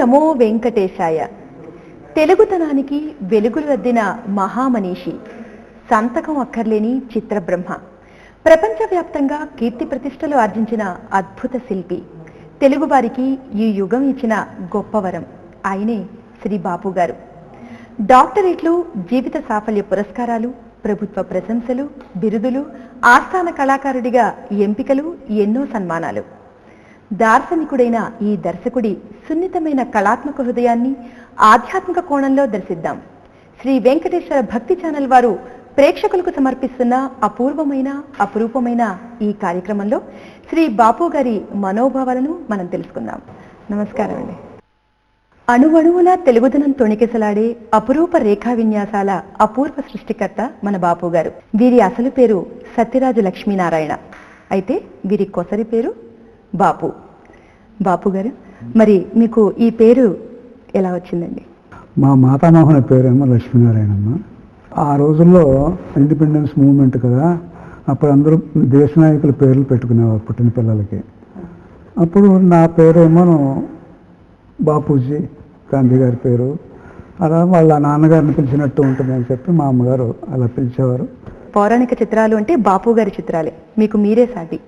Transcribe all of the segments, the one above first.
నమో వెంకటేశాయ. తెలుగుతనానికి వెలుగులు రద్దిన మహామనీషి. సంతకం అక్కర్లేని చిత్రబ్రహ్మ. ప్రపంచవ్యాప్తంగా కీర్తి ప్రతిష్టలు ఆర్జించిన అద్భుత శిల్పి. తెలుగువారికి ఈ యుగం ఇచ్చిన గొప్పవరం. ఆయనే శ్రీ బాపు గారు డాక్టరేట్లు జీవిత సాఫల్య పురస్కారాలు ప్రభుత్వ ప్రశంసలు బిరుదులు ఆస్థాన కళాకారుడిగా ఎంపికలు ఎన్నో సన్మానాలు. దార్శనికుడైన ఈ దర్శకుడి సున్నితమైన కళాత్మక హృదయాన్ని ఆధ్యాత్మిక కోణంలో దర్శిద్దాం. శ్రీ వెంకటేశ్వర భక్తి ఛానల్ వారు ప్రేక్షకులకు సమర్పిస్తున్న అపూర్వమైన అపురూపమైన ఈ కార్యక్రమంలో శ్రీ బాపు గారి మనోభావాలను మనం తెలుసుకుందాం. నమస్కారం అండి. అణువణువుల తెలుగుదనం తొణికెసలాడే అపురూప రేఖా విన్యాసాల అపూర్వ సృష్టికర్త మన బాపు గారు. వీరి అసలు పేరు సత్యరాజు లక్ష్మీనారాయణ. అయితే వీరి కొసరి పేరు బాపు. బాపు గారు మరి మీకు ఈ పేరు ఎలా వచ్చిందండి? మా మాతామోహన పేరేమో లక్ష్మీనారాయణమ్మ. ఆ రోజుల్లో ఇండిపెండెన్స్ మూవ్మెంట్ కదా అప్పుడు అందరూ దేశ నాయకుల పేర్లు పెట్టుకునేవారు పుట్టిన పిల్లలకి. అప్పుడు నా పేరేమో బాపూజీ గాంధీ గారి పేరు. అలా వాళ్ళ నాన్నగారిని పిలిచినట్టు ఉంటుందని చెప్పి మా అమ్మగారు అలా పిలిచేవారు. పౌరాణిక చిత్రాలు అంటే బాపు గారి చిత్రాలే మీకు మీరే సాటి.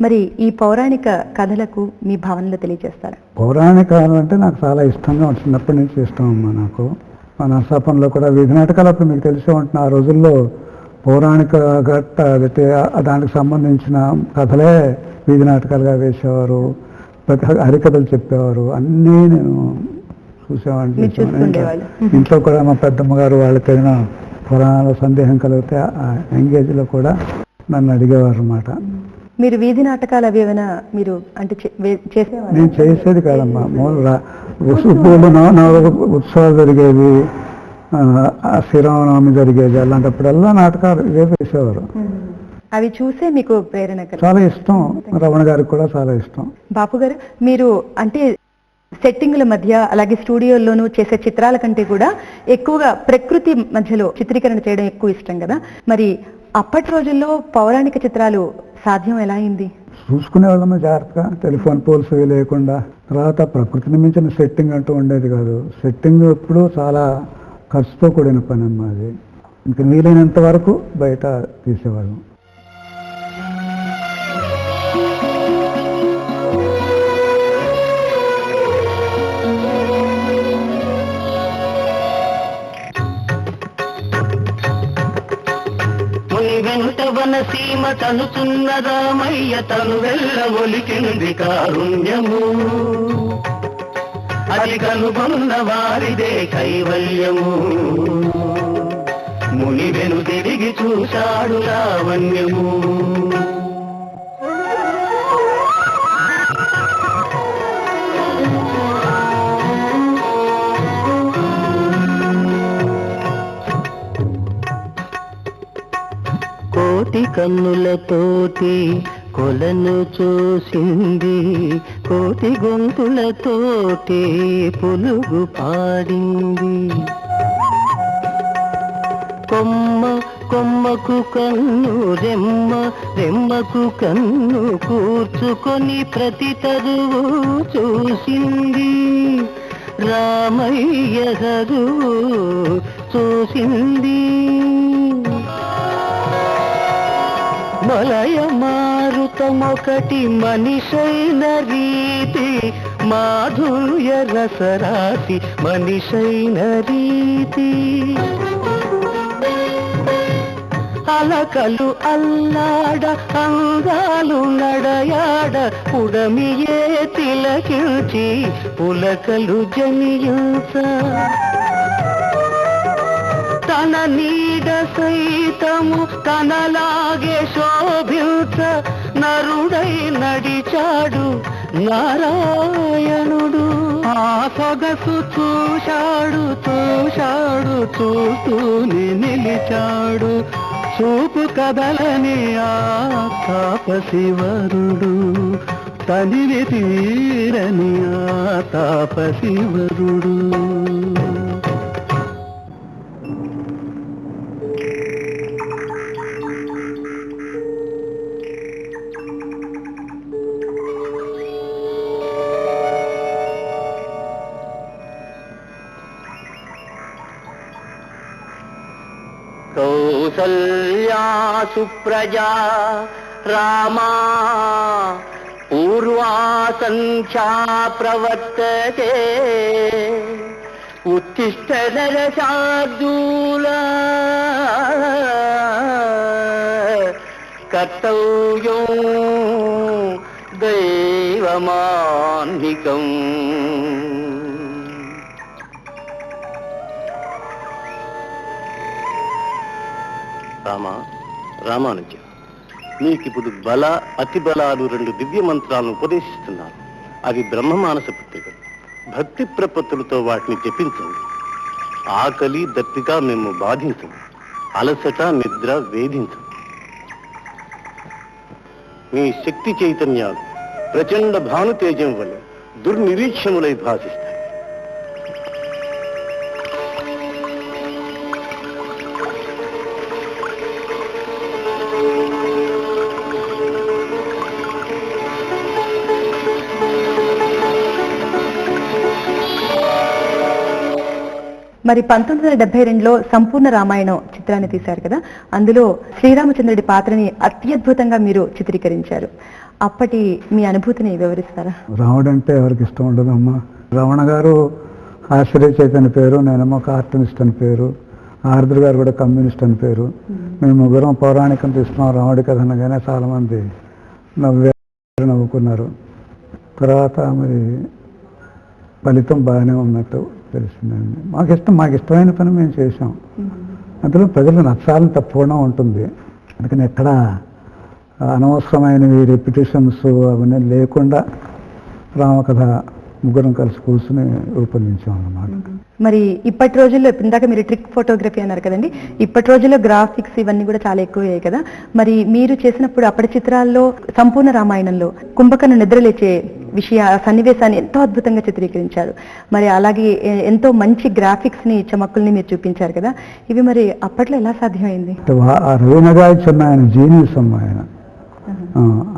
మరి ఈ పౌరాణిక కథలకు మీ భావనలు తెలియజేస్తారా? పౌరాణికాలు అంటే నాకు చాలా ఇష్టంగా. చిన్నప్పటి నుంచి ఇష్టం అమ్మా నాకు. మా నరసాపంలో కూడా వీధి నాటకాలు అప్పుడు మీకు తెలిసే ఉంటుంది ఆ రోజుల్లో పౌరాణిక గట్ట అయితే దానికి సంబంధించిన కథలే వీధి నాటకాలుగా వేసేవారు. ప్రతి హరికథలు చెప్పేవారు. అన్నీ నేను చూసేవాడిని. ఇంట్లో కూడా మా పెద్దమ్మ గారు వాళ్ళకి ఏదైనా పురాణాల సందేహం కలిగితే ఆ ఎంగేజ్లో కూడా నన్ను అడిగేవారు అన్నమాట. మీరు వీధి నాటకాలు అవి ఏమైనా మీరు అంటే చేసేవారా? నేను చేసేది కాదమ్మా. మూల ఉత్సవాలు జరిగేవి శ్రీరామనవమి జరిగేది అలాంటప్పుడల్లా నాటకాలు ఇవే వేసేవారు అవి చూసే మీకు ప్రేరణ చాలా ఇష్టం. రమణ గారికి కూడా చాలా ఇష్టం. బాపు గారు మీరు అంటే సెట్టింగుల మధ్య అలాగే స్టూడియోల్లోనూ చేసే చిత్రాల కంటే కూడా ఎక్కువగా ప్రకృతి మధ్యలో చిత్రీకరణ చేయడం ఎక్కువ ఇష్టం కదా. మరి అప్పటి రోజుల్లో పౌరాణిక చిత్రాలు సాధ్యం ఎలా అయింది? చూసుకునే వాళ్ళమే జాగ్రత్తగా. టెలిఫోన్ పోల్స్ లేకుండా. తర్వాత ప్రకృతిని మించిన సెట్టింగ్ అంటూ ఉండేది కాదు. సెట్టింగ్ ఎప్పుడు చాలా ఖర్చుతో కూడిన పని అమ్మా అది. ఇంకా వీలైనంత వరకు బయట తీసేవాళ్ళం. ముని ప్రేమ తనుతున్న రామయ్య తను వెళ్ళ ఒలికింది కారుణ్యము. అది కనుగొన్న వారిదే కైవల్యము. ముని వెను తిరిగి చూశాడు లావణ్యము. కోటి కన్నులతోటి కొలను చూసింది. కోటి గొంతులతోటి పులుగు పాడింది. కొమ్మ కొమ్మకు కన్ను రెమ్మ రెమ్మకు కన్ను కూర్చుకొని ప్రతి తరువు చూసింది. రామయ్య గరువు చూసింది. మలయ మారుతమొకటి మనిషైన రీతి మాధుర్య రసరాశి మనిషైన రీతి. అలకలు అల్లాడ అంగాలు నడయాడ ఉడమియే తిలకించి పులకలు జనియుత తన నీడ సైతము తనలాగే శోభించ నరుడై నడిచాడు నారాయణుడు. ఆ సొగసు చూశాడు చూశాడు చూస్తూనే నిలిచాడు. చూపు కదలని ఆ తాపశివరుడు తనివి తీరని ఆ తాపశివరుడు సుప్రజా రామా పూర్వా సంఖ్యా ప్రవర్తతే. ఉత్తిష్ట నరశార్దూల కర్తవ్యం దైవమాన్నికం. రామా రామానుజ. నీకిప్పుడు బల అతి బలాలు రెండు దివ్య మంత్రాలను ఉపదేశిస్తున్నాను అవి బ్రహ్మ మానస పుత్రికలు. భక్తి ప్రపత్తులతో వాటిని జపించండి. ఆకలి దప్పిక మేము బాధించము. అలసట నిద్ర వేధించము. మీ శక్తి చైతన్యాలు ప్రచండ భానుతేజం వల్ల దుర్నిరీక్షములై భాషిస్తాయి. మరి పంతొమ్మిది వందల డెబ్బై రెండులో సంపూర్ణ రామాయణం చిత్రాన్ని తీశారు కదా. అందులో శ్రీరామచంద్రుడి పాత్రని అత్యద్భుతంగా మీరు చిత్రీకరించారు. అప్పటి మీ అనుభూతిని వివరిస్తారా? రాముడు అంటే ఎవరికి ఇష్టం ఉండదమ్మా రమణ గారు ఆశ్చర్య చైతన్య పేరు నేనేమో కార్టూనిస్ట్ అని పేరు ఆర్ద్ర గారు కూడా కమ్యూనిస్ట్ అని పేరు. మేము. ముగ్గురం పౌరాణికం తీస్తున్నాం రాముడి కథ అనగానే చాలామంది నవ్వారు నవ్వుకున్నారు. తర్వాత మరి ఫలితం బాగానే ఉన్నట్టు తెలిసిందండి మాకు ఇష్టం మాకు ఇష్టమైన పని మేము చేసాం అందులో ప్రజలు నచ్చాలని తప్పకుండా ఉంటుంది. అందుకని ఎక్కడ అనవసరమైనవి రెప్యుటేషన్స్ అవన్నీ లేకుండా రామకథ ముగ్గురం కలిసి కూర్చుని రూపొందించాం అన్నమాట మరి ఇప్పటి రోజుల్లో ఇందాక మీరు ట్రిక్ ఫోటోగ్రఫీ అన్నారు కదండి ఇప్పటి రోజుల్లో గ్రాఫిక్స్ ఇవన్నీ కూడా చాలా ఎక్కువయ్యాయి కదా. మరి మీరు చేసినప్పుడు అప్పటి చిత్రాల్లో సంపూర్ణ రామాయణంలో కుంభకర్ణ నిద్రలేచే విషయ సన్నివేశాన్ని ఎంతో అద్భుతంగా చిత్రీకరించారు. మరి అలాగే ఎంతో మంచి గ్రాఫిక్స్ని చమక్కుల్ని మీరు చూపించారు కదా. ఇవి మరి అప్పట్లో ఎలా సాధ్యమైంది? రవీనగాయచన్న ఆయన జీనియస్ అమ్మ ఆయన.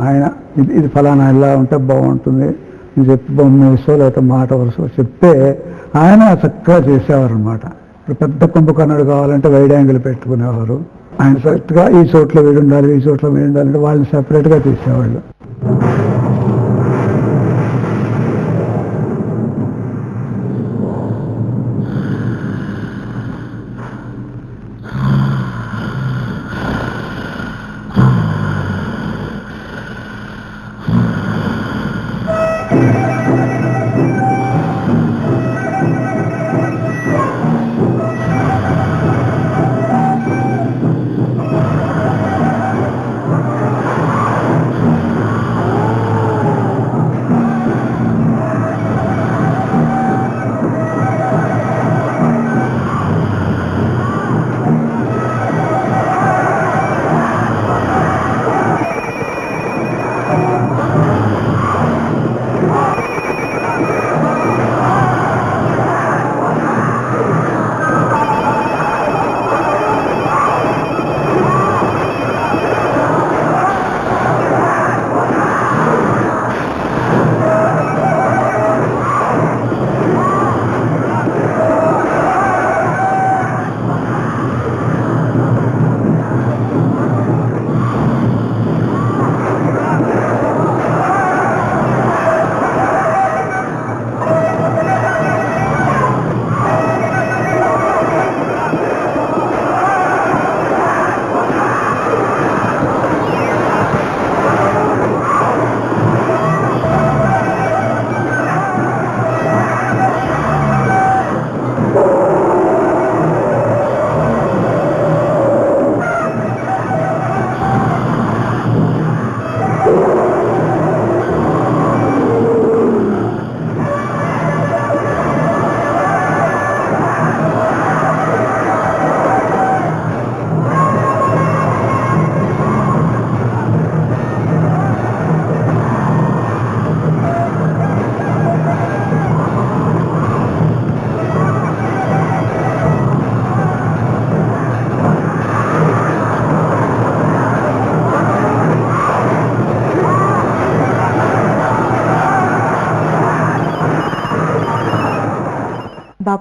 ఆయన ఇది ఇది ఫలానా ఇలా ఉంటే బాగుంటుంది. అని చెప్పి బొమ్మ వేసో లేకపోతే మాట వరుస చెప్తే ఆయన చక్కగా చేసేవారు అనమాట ఇప్పుడు పెద్ద కుంభకర్ణుడు కావాలంటే వైడ్ యాంగిల్ పెట్టుకునేవారు. ఆయన కరెక్ట్గా ఈ చోట్ల వీడు ఉండాలి ఈ చోట్ల వీడు ఉండాలి అంటే వాళ్ళని సెపరేట్గా తీసేవాళ్ళు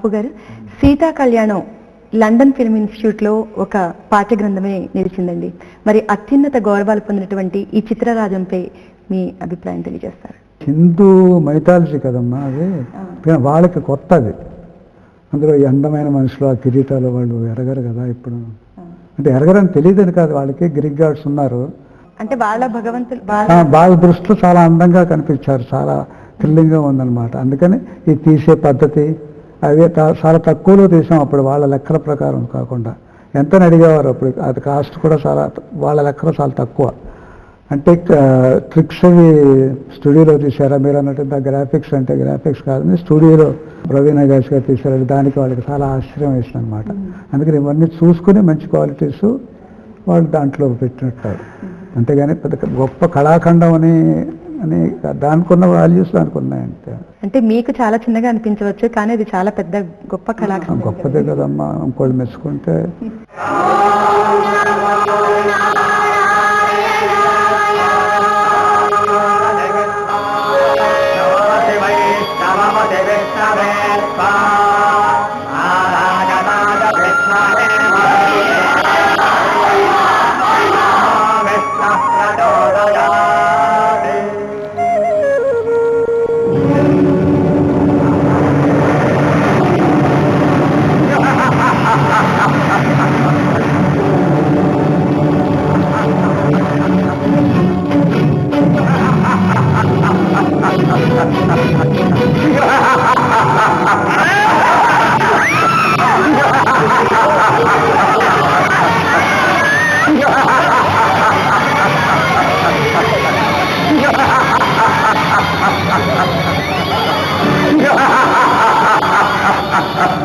బాపు గారు. సీతా కళ్యాణం లండన్ ఫిల్మ్ ఇన్స్టిట్యూట్లో ఒక పాఠ్య గ్రంథమే నిలిచిందండి. మరి అత్యున్నత గౌరవాలు పొందినటువంటి ఈ చిత్రరాజంపై మీ అభిప్రాయం తెలియజేస్తారు. హిందూ మైథాలజీ కదమ్మా అది? కానీ వాళ్ళకి కొత్త అది అందులో ఈ అందమైన మనుషులు ఆ కిరీటాలు వాళ్ళు ఎరగరు కదా ఇప్పుడు. అంటే ఎరగరని తెలియదని కాదు వాళ్ళకి గ్రీక్ గాడ్స్ ఉన్నారు. అంటే వాళ్ళ భగవంతులు వాళ్ళ దృష్టిలో చాలా అందంగా కనిపించారు చాలా థ్రిల్లింగ్గా ఉందన్నమాట. అందుకని ఈ తీసే పద్ధతి అవి చాలా తక్కువలో తీసాం అప్పుడు వాళ్ళ లెక్కల ప్రకారం కాకుండా. ఎంత అడిగేవారు అప్పుడు? అది కాస్ట్ కూడా చాలా వాళ్ళ లెక్కలో చాలా తక్కువ. అంటే ట్రిక్స్ అవి స్టూడియోలో తీసారా మీరు అన్నట్టు గ్రాఫిక్స్ అంటే గ్రాఫిక్స్ కాదని స్టూడియోలో ప్రవీణ గారి గారు తీసారు దానికి వాళ్ళకి చాలా ఆశ్చర్యం వేసింది అనమాట అందుకని ఇవన్నీ చూసుకుని మంచి క్వాలిటీస్ వాళ్ళు దాంట్లో పెట్టినట్టు. అంతేగాని పెద్ద గొప్ప కళాఖండం అని అని దానికి ఉన్న వాల్యూస్ దానికి ఉన్నాయి అంతే అంటే మీకు చాలా చిన్నగా అనిపించవచ్చు కానీ అది చాలా పెద్ద గొప్ప కళాఖండం గొప్పదే కదమ్మా ఇంకోళ్ళు మెచ్చుకుంటే.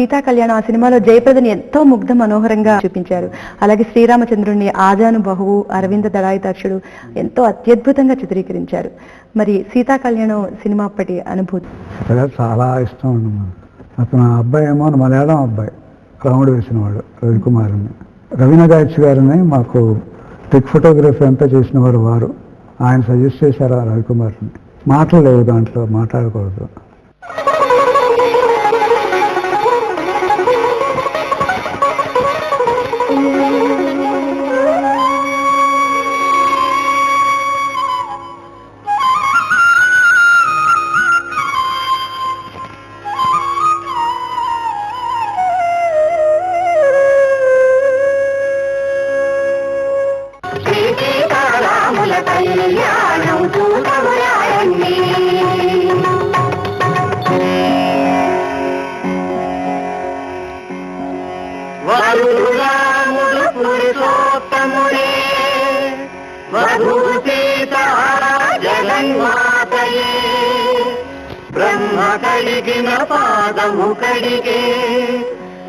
సీతా కళ్యాణం ఆ సినిమాలో జయప్రదని ఎంతో ముగ్ధ మనోహరంగా చూపించారు. అలాగే శ్రీరామచంద్రుడిని ఆజాను బహువు అరవింద దళాయితాక్షుడు ఎంతో అత్యద్భుతంగా చిత్రీకరించారు. మరి సీతా కళ్యాణం సినిమా అప్పటి అనుభూతి? చాలా ఇష్టం అన్నమాట అతను అబ్బాయి ఏమో మలయాళం అబ్బాయి. రాముడు వేసినవాడు రవికుమార్ అని రవీణ గాయత్రి గారిని మాకు ట్రిక్ ఫోటోగ్రఫీ అంతా చేసిన వారు. వారు ఆయన సజెస్ట్ చేశారు ఆ రవికుమార్ని మాటలు లేవు దాంట్లో మాట్లాడకూడదు.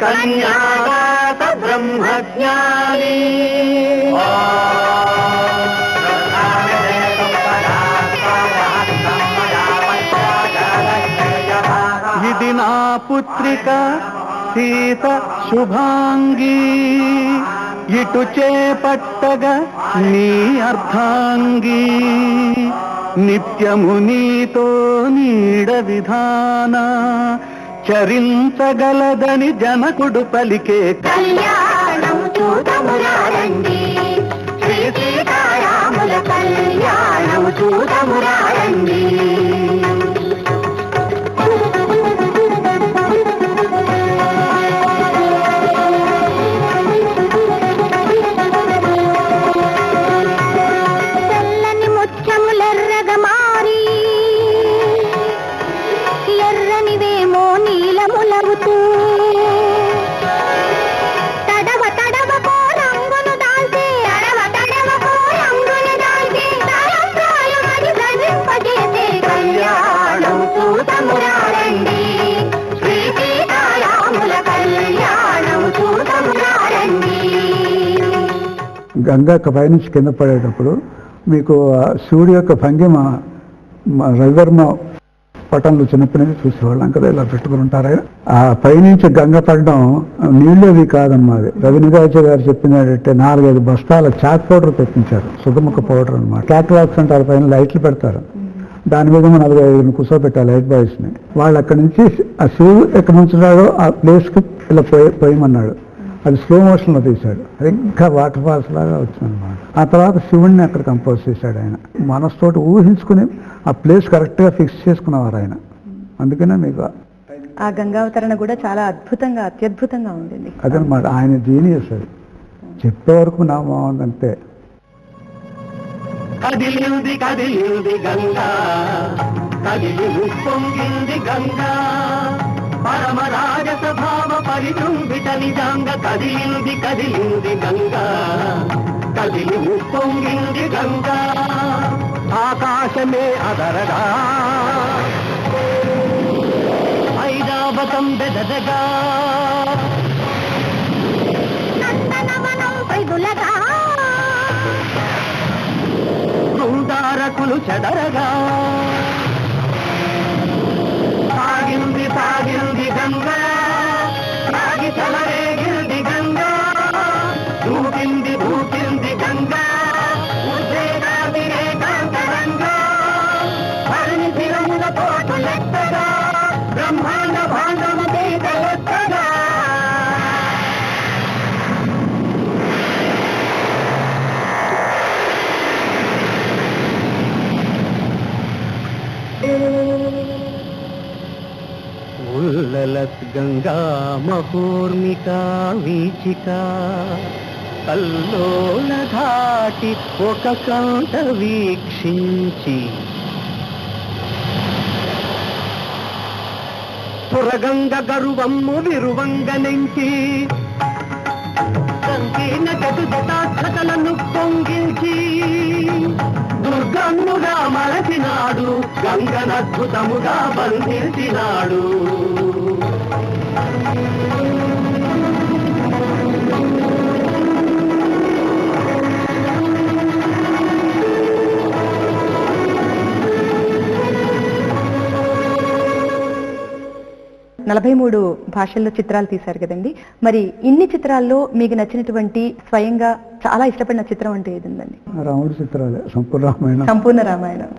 కన్యాదాత బ్రహ్మజ్ఞాని. ఇది నా పుత్రిక సీత శుభాంగీ. ఇటు చేపట్టగా నీ అర్థాంగీ నిత్యము నీతో నీడ విధానా. చరించగలదని జనకుడు పలికే కళ్యాణం చూడమురారండి శ్రీ సీతారాముల కళ్యాణం చూడమురారండి గంగా పైనుంచి కింద పడేటప్పుడు మీకు ఆ శివుడి యొక్క భంగిమ రవివర్మ పటంలో చిన్నప్పటి నుంచి చూసేవాళ్ళం. కదా ఇలా పెట్టుకుని ఉంటారు ఆ పైనుంచి గంగ పడడం నీళ్ళు అవి కాదమ్మా అది రవినిగాజ గారు చెప్పినట్టే నాలుగైదు బస్తాల చాట్ పౌడర్ తెప్పించారు. సుగముఖ పౌడర్ అనమాట క్యాట్ వాక్స్ అంటారు పైన లైట్లు పెడతారు. దాని మీద నలభై ఐదు ఐదుగురు కూర్చోబెట్టాలి లైట్ బాయ్స్ని వాళ్ళు అక్కడి నుంచి ఆ శివుడు ఎక్కడి నుంచి ఉన్నాడో ఆ ప్లేస్కి ఇలా పోయి పోయమన్నాడు. అది స్లో మోషన్లో తీశాడు. అది ఇంకా వాటర్ ఫాల్స్ లాగా వచ్చిందన్నమాట. ఆ తర్వాత శివుణ్ణి అక్కడ కంపోజ్ చేశాడు ఆయన. మనసుతోటి ఊహించుకుని ఆ ప్లేస్ కరెక్ట్గా ఫిక్స్ చేసుకున్నవారు ఆయన. అందుకనే మీకు ఆ గంగావతరణ కూడా చాలా అద్భుతంగా అత్యద్భుతంగా ఉండింది. అదనమాట ఆయన జీనియస్ అది. చెప్పే వరకు నా బాగుందంటే కదిలింది కదిలింది గంగా. కదిలి ఉప్పొంగింది గంగా. పరమ రాజస భావ పరిజృంభిత నిజాంగ కదిలింది కదిలింది గంగా కదిలి ఉప్పొంగింది గంగా ఆకాశమే అదరగా. ఐరావతం బెదరగా నందనవనం పైదులగా చెదరగా. ఉల్లలత్ గంగా మహోర్మిక వీచిక కల్లోల ధాటి ఒక కాంత వీక్షించి. పురగంగ గరువమ్ము విరువంగ నెంచి సంకీర్ణ జటు జటాక్షతలను పొంగిల్చి దుర్గమ్ముగా మలచినాడు గంగనద్భుతముగా బంధించినాడు. నలభై మూడు భాషల్లో చిత్రాలు తీశారు కదండి. మరి ఇన్ని చిత్రాల్లో మీకు నచ్చినటువంటి స్వయంగా చాలా ఇష్టపడిన చిత్రం అంటే ఏది ఉందండి రాముడి చిత్రాలే సంపూర్ణ రామాయణం. సంపూర్ణ రామాయణం.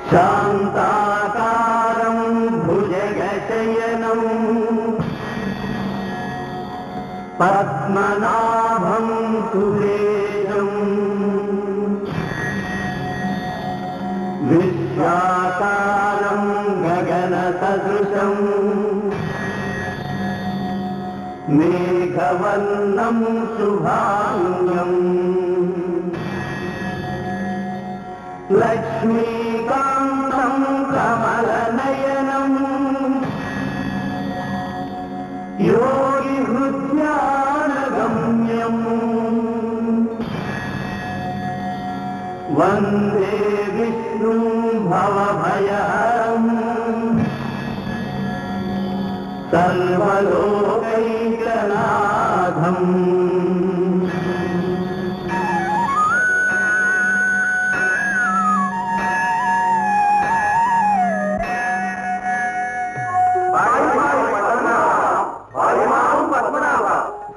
పద్మనాభం విశ్వాకారం గగన సదృశం మేఘవర్ణం శుభాంగం. లక్ష్మీకాంతం కమలనయనం. యోగి హృద్యానగమ్యం. వందే విష్ణు భవభయ. సర్వలోకైకనాథం.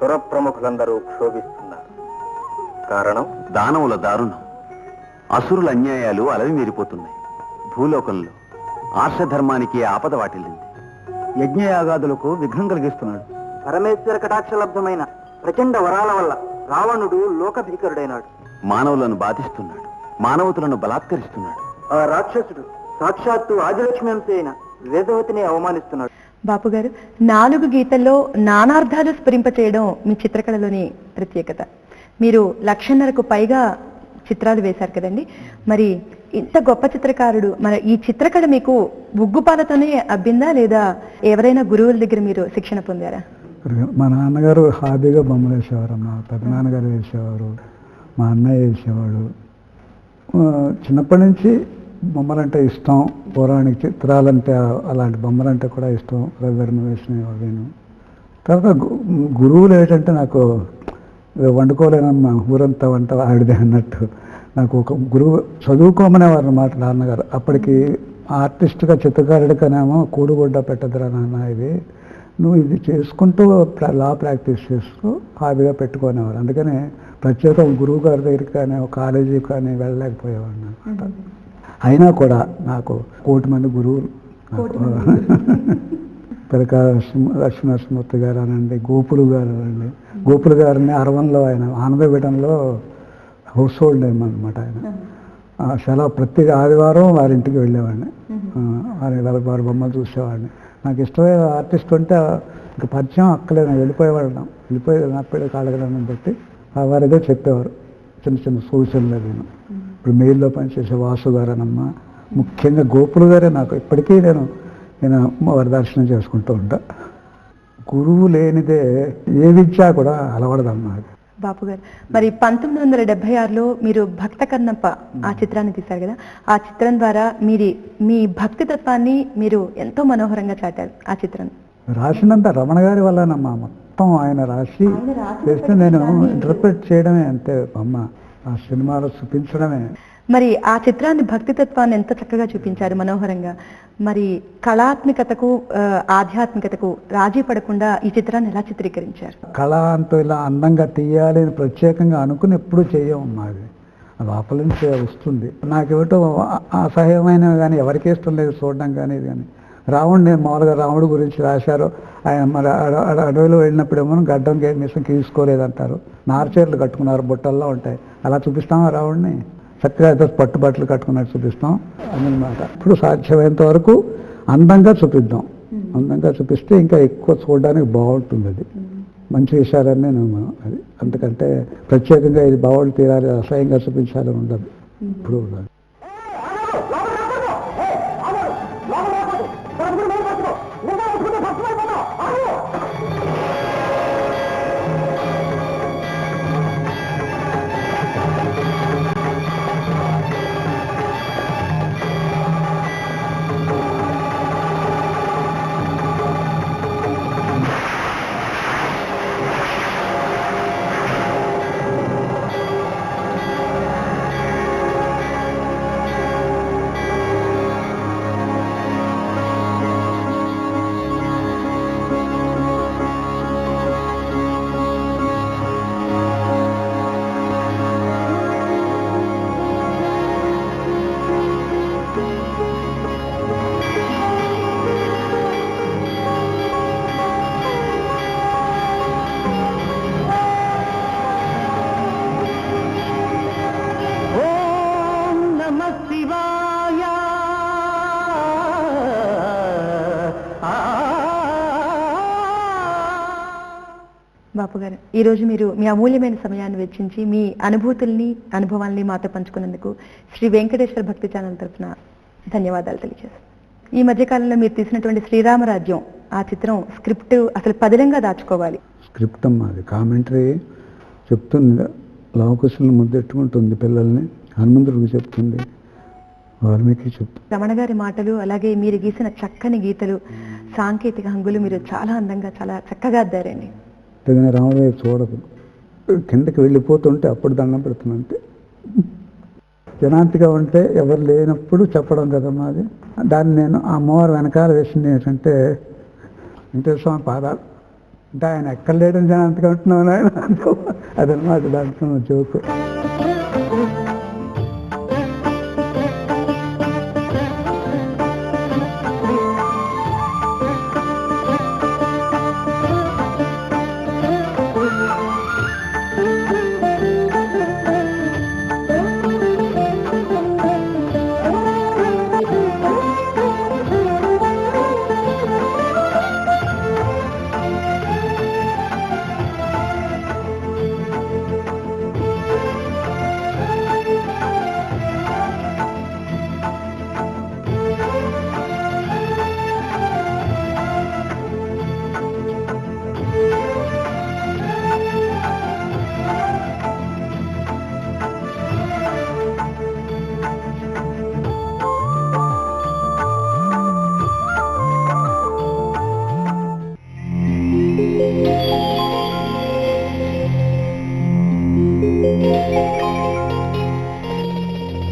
సురప్రముఖులందరూ క్షోభిస్తున్నారు. కారణం? దానవుల దారుణం. అసురుల అన్యాయాలు అలవి మీరిపోతున్నాయి. భూలోకంలో ఆర్షధర్మానికి ఆపద వాటిల్లింది. యజ్ఞయాగాదులకు విఘ్నం కలిగిస్తున్నాడు. పరమేశ్వర కటాక్షలబ్ధమైన ప్రచండ వరాల వల్ల రావణుడు లోకభీకరుడైనాడు. మానవులను బాధిస్తున్నాడు. మానవతులను బలాత్కరిస్తున్నాడు. ఆ రాక్షసుడు సాక్షాత్తు ఆదిలక్ష్మి అంశ అయిన వేదవతిని అవమానిస్తున్నాడు. బాపు గారు నాలుగు గీతల్లో నానార్థాలు స్ఫురింపచేయడం మీ చిత్రకళలోని ప్రత్యేకత. మీరు లక్షన్నరకు పైగా చిత్రాలు వేశారు కదండి. మరి ఇంత గొప్ప చిత్రకారుడు మరి ఈ చిత్రకళ మీకు ఉగ్గుపాలతోనే అబ్బిందా లేదా ఎవరైనా గురువుల దగ్గర మీరు శిక్షణ పొందారా? మా నాన్నగారు హాబీగా బొమ్మలు వేసేవారు మా పెద్దనాన్నగారు వేసేవారు మా అన్నయ్య వేసేవాడు. చిన్నప్పటి నుంచి బొమ్మలంటే ఇష్టం పౌరాణిక చిత్రాలంటే అలాంటి బొమ్మలంటే కూడా ఇష్టం రవివర్మ వేసినవి అవేను. తర్వాత గు- గురువులు ఏంటంటే నాకు వండుకోలేనమ్మా ఊరంతా వంట ఆడిదే అన్నట్టు. నాకు ఒక గురువు చదువుకోమనేవారు అన్నమాట నాన్నగారు. అప్పటికి ఆర్టిస్ట్గా చిత్రకారుడికనేమో కూడుగుడ్డ పెట్టదురా నాన్న ఇది. నువ్వు ఇది చేసుకుంటూ లా ప్రాక్టీస్ చేస్తూ హాబీగా పెట్టుకునేవారు. అందుకని ప్రత్యేకం గురువు గారి దగ్గరికి కానీ ఒక కాలేజీ కానీ వెళ్ళలేకపోయేవాడిని అనమాట అయినా కూడా నాకు కోటి మంది గురువులు. పిలక లక్ష్మీనరసింహూర్తి గారు అనండి గోపులు గారు అనండి. గోపులు గారిని అరవంలో ఆయన ఆనందపీఠంలో హౌస్ హోల్డ్ నేమ్ అనమాట ఆయన సెలవు ప్రతి ఆదివారం వారి ఇంటికి వెళ్ళేవాడిని. వారి వారి బొమ్మలు చూసేవాడిని. నాకు ఇష్టమైన ఆర్టిస్ట్ ఉంటే ఇంకా పరిచయం అక్కలేదు నేను వెళ్ళిపోయేవాళ్ళం వెళ్ళిపోయి నా పిల్లలు బట్టి ఆ వారిగా చెప్పేవారు. చిన్న చిన్న సూచనలు నేను. ఇప్పుడు మెయిల్లో పనిచేసే వాసు గారనమ్మ. ముఖ్యంగా గోపులు గారే నాకు ఇప్పటికీ నేను నేను వారి దర్శనం చేసుకుంటూ ఉంటా. గురువు లేనిదే ఏ విద్య కూడా అలవడదమ్మా అది. బాపు గారు మరి పంతొమ్మిది వందల డెబ్బై ఆరులో మీరు భక్త కన్నప్ప ఆ చిత్రాన్ని తీశారు కదా? ఆ చిత్రం ద్వారా మీరు మీ భక్తి తత్వాన్ని మీరు ఎంతో మనోహరంగా చాటారు ఆ చిత్రం. రాసినంత రమణ గారి వల్లనమ్మా. మొత్తం ఆయన రాసి చేస్తే నేను ఇంటర్ప్రిట్ చేయడమే అంతే అమ్మ. ఆ సినిమాలో చూపించడమే. మరి ఆ చిత్రాన్ని భక్తి తత్వాన్ని ఎంత చక్కగా చూపించారు మనోహరంగా. మరి కళాత్మికతకు ఆధ్యాత్మికతకు రాజీ పడకుండా ఈ చిత్రాన్ని ఎలా చిత్రీకరించారు? కళ అంటూ ఇలా అందంగా తీయాలి అని ప్రత్యేకంగా అనుకుని ఎప్పుడు చేయము మాది లోపల నుంచి వస్తుంది. నాకేమిటో అసహ్యమైన అసహ్యమైనవి కానీ ఎవరికి ఇష్టం లేదు చూడడం కానీ ఇది కానీ రావణుడు నేను మామూలుగా రాముడు గురించి రాశారు. ఆయన మరి అడ- అడ- అడవిలో వెళ్ళినప్పుడేమో గడ్డం గే- తీసుకోలేదంటారు గీసుకోలేదంటారు నారచీరలు కట్టుకున్నారు బుట్టల్లో ఉంటాయి. అలా చూపిస్తామా రావణ్ణి? చక్కగా ఏదో పట్టుబట్టలు కట్టుకున్నట్టు చూపిస్తాం అన్నమాట. ఇప్పుడు సాధ్యమైనంత వరకు అందంగా చూపిద్దాం. అందంగా చూపిస్తే ఇంకా ఎక్కువ చూడడానికి బాగుంటుంది అది మంచి విషయాలన్నీ నేను మనం అది అంతకంటే ప్రత్యేకంగా ఇది బావులు తీరాలి అసహ్యంగా చూపించాలని ఉండదు. ఇప్పుడు బాపు గారు. ఈ రోజు మీరు మీ అమూల్యమైన సమయాన్ని వెచ్చించి మీ అనుభూతుల్ని అనుభవాల్ని మాతో పంచుకున్నందుకు శ్రీ వెంకటేశ్వర భక్తి ఛానల్ తరఫున ధన్యవాదాలు తెలియజేస్తాను ఈ మధ్యకాలంలో మీరు తీసినటువంటి శ్రీరామరాజ్యం ఆ చిత్రం స్క్రిప్ట్ అసలు పదిలంగా దాచుకోవాలి. స్క్రిప్ట్ అమ్మా అది కామెంటరీ చెప్తుంది. లవకుశులను ముద్దెట్టుకుంటుంది పిల్లల్ని. హనుమంతుడికి చెప్తుంది. వాల్మీకి చెప్తుంది. రమణ గారి మాటలు అలాగే మీరు గీసిన చక్కని గీతలు సాంకేతిక హంగులు మీరు చాలా అందంగా చాలా చక్కగా అద్దారండి. తెగిన రాముడు వైపు చూడదు. కిందకి వెళ్ళిపోతుంటే అప్పుడు దండం పెడుతుందంటే జనాంతిగా ఉంటే ఎవరు లేనప్పుడు చెప్పడం కదమ్మా అది దాన్ని నేను ఆ అమ్మవారు వెనకాల వేసింది ఏంటంటే వెంకటేశ్వర స్వామి పాదాలు. అంటే ఆయన ఎక్కడ లేడని జనాంతిగా ఉంటున్నాను ఆయన అదనమాట దాంట్లో జోకు.